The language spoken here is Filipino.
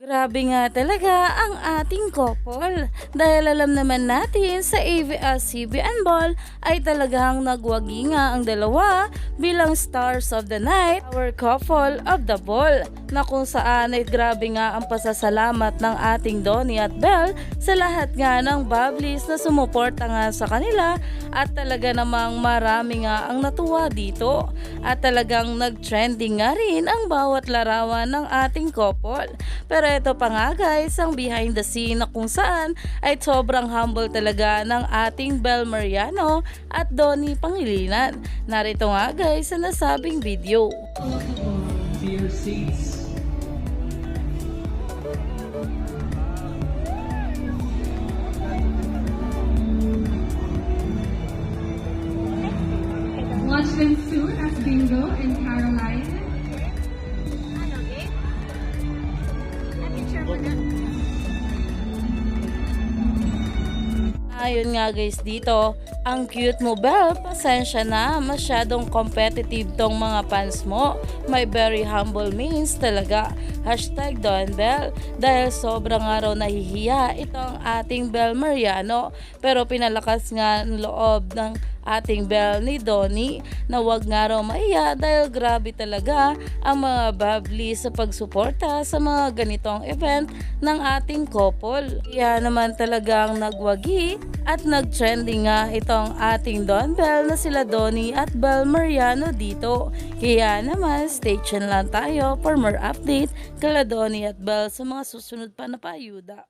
Grabe nga talaga ang ating couple dahil alam naman natin sa ABS-CBN Ball ay talagang nagwagi nga ang dalawa bilang stars of the night, our couple of the ball na kung saan ay grabe nga ang pasasalamat ng ating Donnie at Belle sa lahat nga ng Bablis na sumuporta nga sa kanila at talaga namang marami nga ang natuwa dito at talagang nag-trending nga rin ang bawat larawan ng ating couple. Pero ito pa nga guys, ang behind the scene na kung saan ay sobrang humble talaga ng ating Bel Mariano at Donnie Pangilinan. Narito nga guys sa nasabing video. Dear seats. Watch them soon Ayun nga guys dito, ang cute mo Bel, pasensya na, masyadong competitive tong mga fans mo. May very humble means talaga. Hashtag Don Bell. Dahil sobrang nga raw nahihiya itong ating Bel Mariano. Pero pinalakas nga ang loob ng ating Bel ni Donnie na wag nga raw maiya dahil grabe talaga ang mga babli sa pagsuporta sa mga ganitong event ng ating couple. Kaya naman talagang nagwagi at nag-trending nga itong ating Don Bell na sila Donnie at Bel Mariano dito. Kaya naman stay tuned lang tayo for more update kala Donnie at Bel sa mga susunod pa na payuda.